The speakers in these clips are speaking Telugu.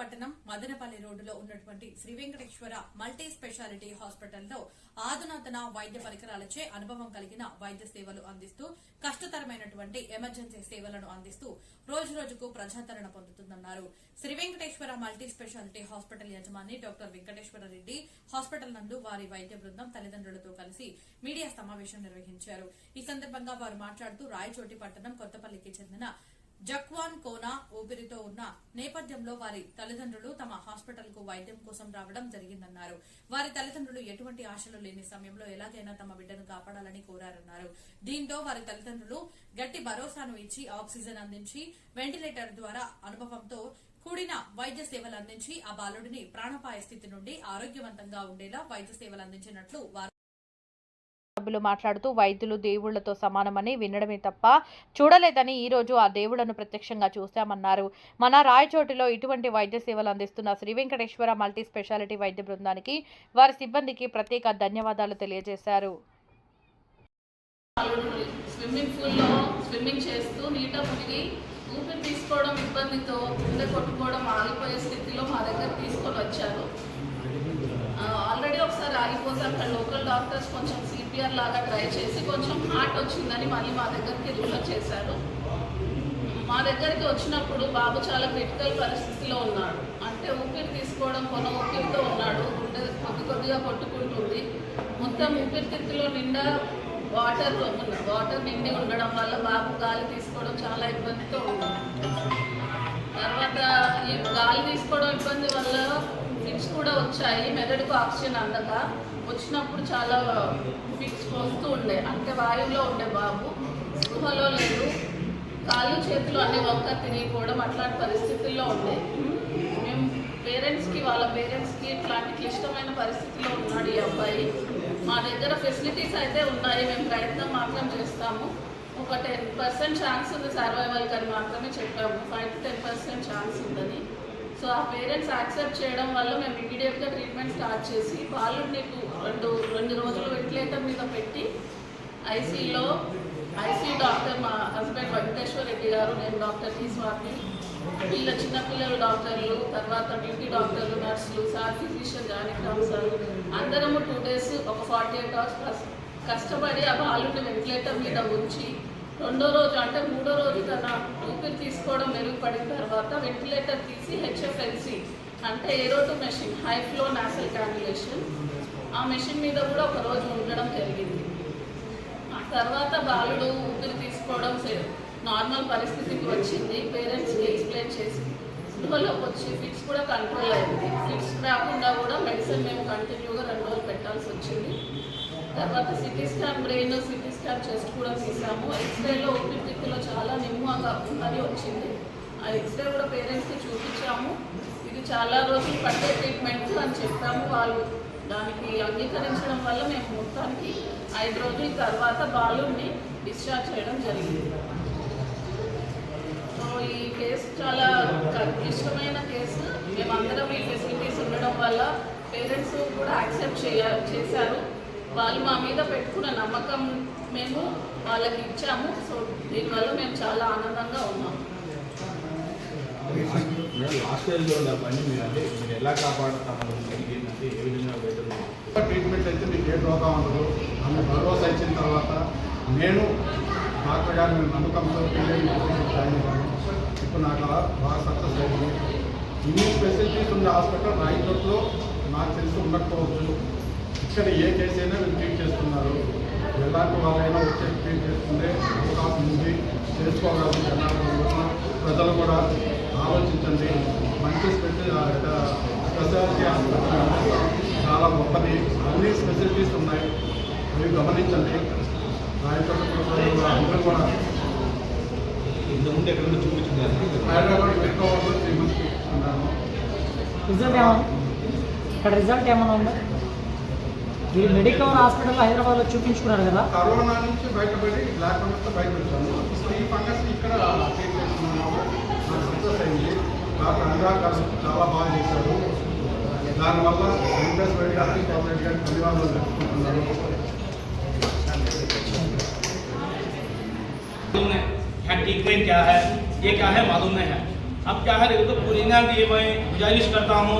పట్టణం మదనపల్లి రోడ్డులో ఉన్నటువంటి శ్రీ వెంకటేశ్వర మల్టీ స్పెషాలిటీ హాస్పిటల్లో ఆధునాతన వైద్య పరికరాలచే అనుభవం కలిగిన వైద్య సేవలు అందిస్తూ కష్టతరమైనటువంటి ఎమర్జెన్సీ సేవలను అందిస్తూ రోజు రోజుకు ప్రజాదరణ పొందుతుందన్నారు. Shri Venkateswara multi specialty hospital యజమాని డాక్టర్ వెంకటేశ్వర రెడ్డి హాస్పిటల్ నందు వారి వైద్య బృందం తల్లిదండ్రులతో కలిసి మీడియా సమావేశం నిర్వహించారు. ఈ సందర్భంగా వారు మాట్లాడుతూ రాయచోటి పట్టణం కొత్తపల్లికి చెందిన జక్వాన్ కోనా ఊపిరితో ఉన్న నేపథ్యంలో వారి తల్లిదండ్రులు తమ హాస్పిటల్కు వైద్యం కోసం రావడం జరిగిందన్నారు. వారి తల్లిదండ్రులు ఎటువంటి ఆశలు లేని సమయంలో ఎలాగైనా తమ బిడ్డను కాపాడాలని కోరారన్నారు. దీంతో వారి తల్లిదండ్రులు గట్టి భరోసాను ఇచ్చి ఆక్సిజన్ అందించి వెంటిలేటర్ ద్వారా అనుభవంతో కూడిన వైద్య సేవలు అందించి ఆ బాలుడిని ప్రాణపాయ స్థితి నుండి ఆరోగ్యవంతంగా ఉండేలా వైద్య సేవలు అందించినట్లు వారు సభ్యులు మాట్లాడుతూ వైద్యులు దేవుళ్ళతో సమానమని వినడమే తప్ప చూడలేదని ఈ రోజు ఆ దేవుళ్ళను ప్రత్యక్షంగా చూశామన్నారు. మన రాయచోటిలో ఇటువంటి వైద్య సేవలు అందిస్తున్న శ్రీ వెంకటేశ్వర మల్టీ స్పెషాలిటీ వైద్య బృందానికి వారి సిబ్బందికి ప్రత్యేక ధన్యవాదాలు తెలియజేశారు. స్విమ్మింగ్ పూల్లో స్విమ్మింగ్ చేస్తూ నీట మునిగి ఊపిరి తీసుకోవడం ఇబ్బందితో గుండె కొట్టుకోవడం ఆగిపోయే స్థితిలో మా దగ్గర తీసుకొని వచ్చారు. ఆల్రెడీ ఆగిపోతే అక్కడ లోకల్ డాక్టర్స్ కొంచెం సిపిఆర్ లాగా ట్రై చేసి కొంచెం హార్ట్ వచ్చిందని మళ్ళీ మా దగ్గరికి రిఫర్ చేశారు. మా దగ్గరికి వచ్చినప్పుడు బాబు చాలా క్రిటికల్ పరిస్థితిలో ఉన్నాడు. అంటే ఊపిరి తీసుకోవడం కొన ఊపిరితో ఉన్నాడు. గుండె కొద్ది కొద్దిగా కొట్టుకుంటుంది. మొత్తం ఊపిరితిత్తులో నిండా వాటర్ వాటర్ నిండి ఉండడం వల్ల బాబు గాలి తీసుకోవడం చాలా ఇబ్బందితో ఉంది తర్వాత ఈ గాలి తీసుకోవడం ఇబ్బంది వల్ల ఫిక్స్ కూడా వచ్చాయి. మెదడుకు ఆక్సిజన్ అందక వచ్చినప్పుడు చాలా ఫిక్స్ వస్తూ ఉండే. అంటే వాయువులో ఉండే బాబు. స్పృహలో లేదు కాళ్ళు చేతులు అన్ని వంక తిరిగిపోవడం అట్లాంటి పరిస్థితుల్లో ఉండే. మేము పేరెంట్స్కి వాళ్ళ పేరెంట్స్కి ఇట్లాంటి క్లిష్టమైన పరిస్థితిలో ఉన్నాడు ఈ అబ్బాయి. మా దగ్గర ఫెసిలిటీస్ అయితే ఉన్నాయి. మేము ప్రయత్నం మాత్రం చేస్తాము. ఒక టెన్ పర్సెంట్ ఛాన్స్ ఉంది సర్వైవల్ అని మాత్రమే చెప్పాము. Five to ten percent chance ఉందని. సో ఆ పేరెంట్స్ యాక్సెప్ట్ చేయడం వల్ల మేము ఇమీడియట్గా ట్రీట్మెంట్ స్టార్ట్ చేసి వాళ్ళు నీకు రెండు రెండు రోజులు వెంటిలేటర్ మీద పెట్టి ఐసీలో ఐసీ డాక్టర్ మా హస్బెండ్ వెంకటేశ్వర రెడ్డి గారు నేను డాక్టర్ టీ స్వామి వీళ్ళ చిన్నపిల్లల డాక్టర్లు తర్వాత డ్యూటీ డాక్టర్లు నర్సులు సార్ ఫిజిషియన్ జానకిరామ్ సార్ అందరము టూ డేస్ ఒక ఫార్టీ ఎయిట్ అవర్స్ కష్టపడి ఆ బాలుని వెంటిలేటర్ మీద ఉంచి రెండో రోజు అంటే మూడో రోజు తన ఊపిరి తీసుకోవడం మెరుగుపడిన తర్వాత వెంటిలేటర్ తీసి హెచ్ఎఫ్ఎల్సి అంటే ఏరోటు machine high flow nasal cannulation ఆ మెషిన్ మీద కూడా ఒక రోజు ఉండడం జరిగింది. ఆ తర్వాత బాలుడు ఊపిరి తీసుకోవడం నార్మల్ పరిస్థితికి వచ్చింది. పేరెంట్స్కి ఎక్స్ప్లెయిన్ చేసి స్పృహలోకి వచ్చి ఫిట్స్ కూడా కంట్రోల్ అయింది. ఫిట్స్ రాకుండా కూడా మెడిసిన్ మేము కంటిన్యూగా రెండు రోజులు పెట్టాల్సి వచ్చింది. తర్వాత CT scan brain CT scan chest కూడా తీసాము. ఎక్స్రేలో ఓపీటీలో చాలా నిమ్మగా ఉందని వచ్చింది. ఆ ఎక్స్రే కూడా పేరెంట్స్కి చూపించాము. ఇది చాలా రోజులు పట్టే ట్రీట్మెంట్ అని చెప్పాము వాళ్ళు. దానికి అంగీకరించడం వల్ల మేము మొత్తానికి ఐదు రోజుల తర్వాత బాలుని డిశ్చార్జ్ చేయడం జరిగింది. సో ఈ కేసు చాలా క్లిష్టమైన కేసు. మేమందరం ఈ ఫెసిలిటీస్ ఉండడం వల్ల పేరెంట్స్ కూడా యాక్సెప్ట్ చేయ చేశారు. వాళ్ళు మా మీద పెట్టుకున్న నమ్మకం మేము వాళ్ళకి ఇచ్చాము. సో దీనివల్ల మేము చాలా ఆనందంగా ఉన్నాం. నేను లాస్ట్ ఇయర్లో ఉన్న పని మీరు అంటే మీరు ఎలా కాపాడుతామని ఏంటంటే ఏ విధంగా బయటకు ట్రీట్మెంట్ అయితే మీకు ఏ రోగం ఉండదు. ఆమె భరోసా ఇచ్చిన తర్వాత నేను డాక్టర్ గారి మీద నమ్మకంతో ఇప్పుడు నాకు అలా బాగా సక్సెస్ అయింది. ఇన్ని ఫెసిలిటీస్ ఉన్న హాస్పిటల్ రాయచోట్లో నాకు తెలిసి ఉండకపోవచ్చు. ఇక్కడ ఏ కేసు అయినా వీళ్ళు ట్రీట్ చేస్తున్నారు. ఎలాంటి వాళ్ళైనా వచ్చి ట్రీట్ చేసుకునే అవకాశం ఉంది. ఉన్న ప్రజలు కూడా ఆలోచించండి. మంచి స్పెషల్ స్పెషాలిటీ హాస్పిటల్ చాలా గొప్పది. అన్ని ఫెసిలిటీస్ ఉన్నాయి. అవి గమనించండి. అందరూ కూడా ఇంతకుముందు ఎక్కడైనా చూపించింది? హైదరాబాద్ ఎక్కువ త్రీ మంత్స్ తీసుకున్నాను రిజల్ట్ ఏమన్నా ఇక్కడ రిజల్ట్ ఏమైనా ఉందా? ఈ మెడికల్ హాస్పిటల్ హైదరాబాద్లో చూపించుకున్నారు కదా కరోనా నుంచి బయటపడి బ్లాక్ ఫంగస్తో బయట వచ్చాను ఇప్పుడు ఈ ఫంగస్ ఇక్కడ ట్రీట్ చేస్తున్నాము నాకు సక్సెస్ అయింది డాక్టర్ అనురాగ్ గారు చాలా బాగా చేశారు దానివల్ల వెంకటేశ్వర రెడ్డి గారికి బాబు రెడ్డి గారికి ధన్యవాదాలు చెప్పుకుంటున్నాను मालूम है क्या ट्रीटमेंट क्या है ये क्या है मालूम नहीं है अब क्या है देखो तो पूरीना की मैं गुजारिश करता हूँ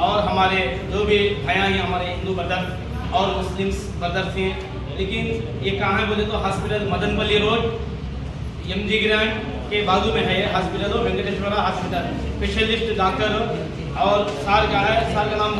और हमारे जो भी भैया हैं हमारे हिंदू ब्रदर और मुस्लिम मदरसे हैं लेकिन ये कहाँ है बोले तो hospital Madanapalle road M G grand के बाजू में है ये hospital Venkateswara hospital specialist doctor और सार का है सार का नाम